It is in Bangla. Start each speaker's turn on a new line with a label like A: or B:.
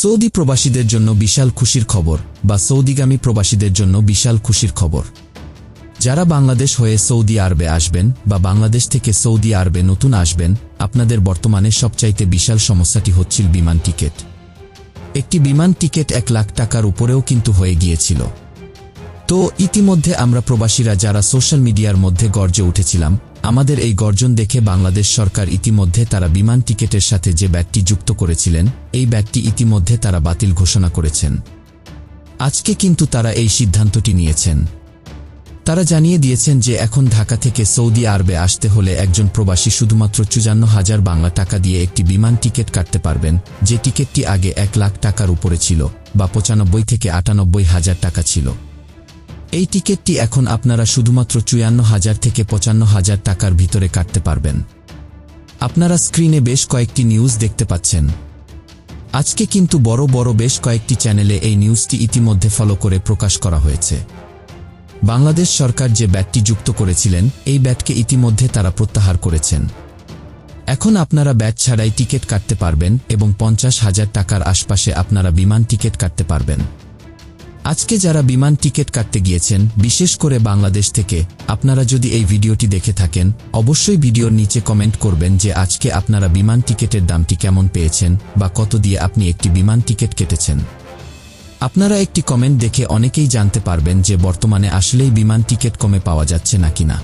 A: সৌদি প্রবাসীদের জন্য বিশাল খুশির খবর বা সৌদিগামী প্রবাসীদের জন্য বিশাল খুশির খবর। যারা বাংলাদেশ হয়ে সৌদি আরবে আসবেন বা বাংলাদেশ থেকে সৌদি আরবে নতুন আসবেন, আপনাদের বর্তমানে সবচাইতে বিশাল সমস্যাটি হচ্ছিল বিমান টিকিট। একটি বিমান টিকিট এক লাখ টাকার উপরেও কিন্তু হয়ে গিয়েছিল। তো ইতিমধ্যে আমরা প্রবাসীরা যারা সোশ্যাল মিডিয়ার মধ্যে গর্জে উঠেছিলাম আমাদের এই গর্জন দেখে বাংলাদেশ সরকার ইতিমধ্যে তারা বিমান টিকেটের সাথে যে ব্যাগটি যুক্ত করেছিলেন, এই ব্যাগটি ইতিমধ্যে তারা বাতিল ঘোষণা করেছেন। আজকে কিন্তু তারা এই সিদ্ধান্তটি নিয়েছেন। তারা জানিয়ে দিয়েছেন যে এখন ঢাকা থেকে সৌদি আরবে আসতে হলে একজন প্রবাসী শুধুমাত্র চুজান্ন হাজার বাংলা টাকা দিয়ে একটি বিমান টিকিট কাটতে পারবেন, যে টিকিটটি আগে এক লাখ টাকার উপরে ছিল, বা পঁচানব্বই থেকে আটানব্বই হাজার টাকা ছিল। এই টিকিটটি এখন আপনারা শুধুমাত্র চুয়ান্ন হাজার থেকে পঁচান্ন হাজার টাকার ভিতরে কাটতে পারবেন। আপনারা স্ক্রিনে বেশ কয়েকটি নিউজ দেখতে পাচ্ছেন। আজকে কিন্তু বড় বড় বেশ কয়েকটি চ্যানেলে এই নিউজটি ইতিমধ্যে ফলো করে প্রকাশ করা হয়েছে। বাংলাদেশ সরকার যে ব্যাটটি যুক্ত করেছিলেন, এই ব্যাটকে ইতিমধ্যে তারা প্রত্যাহার করেছেন। এখন আপনারা ব্যাট ছাড়াই টিকিট কাটতে পারবেন এবং পঞ্চাশ হাজার টাকার আশপাশে আপনারা বিমান টিকিট কাটতে পারবেন। আজকে যারা বিমান টিকিট কাটতে গিয়েছেন, বিশেষ করে বাংলাদেশ থেকে, আপনারা যদি এই ভিডিওটি দেখে থাকেন, অবশ্যই ভিডিওর নিচে কমেন্ট করবেন যে আজকে আপনারা বিমান টিকিটের দামটি কেমন পেয়েছেন বা কত দিয়ে আপনি একটি বিমান টিকিট কেটেছেন। আপনারা একটি কমেন্ট দেখে অনেকেই জানতে পারবেন যে বর্তমানে আসলেই বিমান টিকিট কমে পাওয়া যাচ্ছে নাকি না।